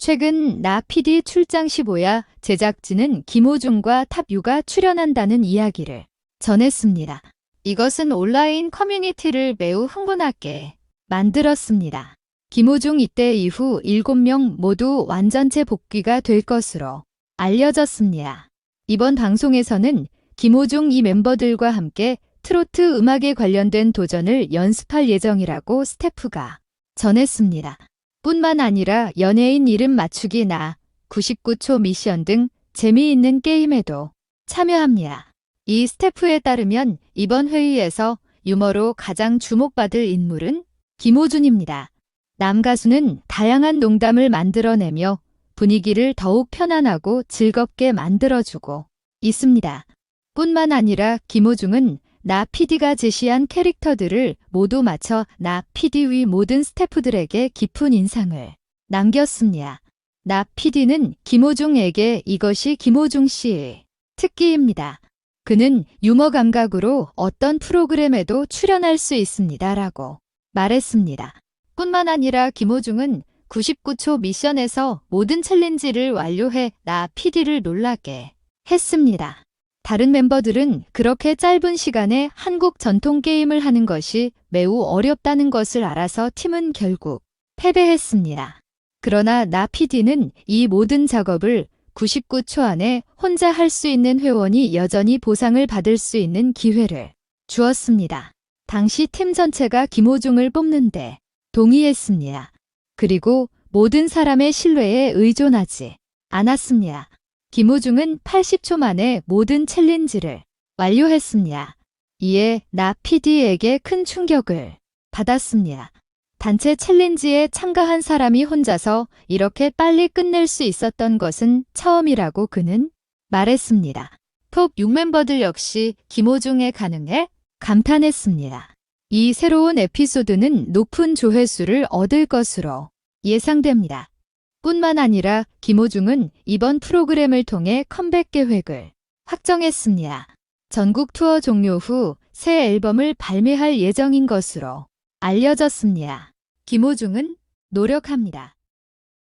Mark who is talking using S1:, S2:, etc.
S1: 최근 나 PD 출장 시 보야 제작진은 김호중과 탑유가 출연한다는 이야기를 전했습니다. 이것은 온라인 커뮤니티를 매우 흥분하게 만들었습니다. 김호중 이때 이후 7명 모두 완전체 복귀가 될 것으로 알려졌습니다. 이번 방송에서는 김호중 이 멤버들과 함께 트로트 음악에 관련된 도전을 연습할 예정이라고 스태프가 전했습니다. 뿐만 아니라 연예인 이름 맞추기나 99초 미션 등 재미있는 게임에도 참여합니다. 이 스태프에 따르면 이번 회의에서 유머로 가장 주목받을 인물은 김호준입니다. 남가수는 다양한 농담을 만들어내며 분위기를 더욱 편안하고 즐겁게 만들어주고 있습니다. 뿐만 아니라 김호중은 나 PD가 제시한 캐릭터들을 모두 맞춰 나 PD 위 모든 스태프들에게 깊은 인상을 남겼습니다. 나 PD는 김호중에게 이것이 김호중 씨의 특기입니다. 그는 유머 감각으로 어떤 프로그램에도 출연할 수 있습니다. 라고 말했습니다. 뿐만 아니라 김호중은 99초 미션에서 모든 챌린지를 완료해 나 PD를 놀라게 했습니다. 다른 멤버들은 그렇게 짧은 시간에 한국 전통 게임을 하는 것이 매우 어렵다는 것을 알아서 팀은 결국 패배했습니다. 그러나 나 PD는 이 모든 작업을 99초 안에 혼자 할 수 있는 회원이 여전히 보상을 받을 수 있는 기회를 주었습니다. 당시 팀 전체가 김호중을 뽑는데 동의했습니다. 그리고 모든 사람의 신뢰에 의존하지 않았습니다. 김호중은 80초 만에 모든 챌린지를 완료했습니다. 이에 나 PD에게 큰 충격을 받았습니다. 단체 챌린지에 참가한 사람이 혼자서 이렇게 빨리 끝낼 수 있었던 것은 처음이라고 그는 말했습니다. 톱 6멤버들 역시 김호중에 가능해 감탄했습니다. 이 새로운 에피소드는 높은 조회수를 얻을 것으로 예상됩니다. 뿐만 아니라 김호중은 이번 프로그램을 통해 컴백 계획을 확정했습니다. 전국 투어 종료 후 새 앨범을 발매할 예정인 것으로 알려졌습니다. 김호중은 노력합니다.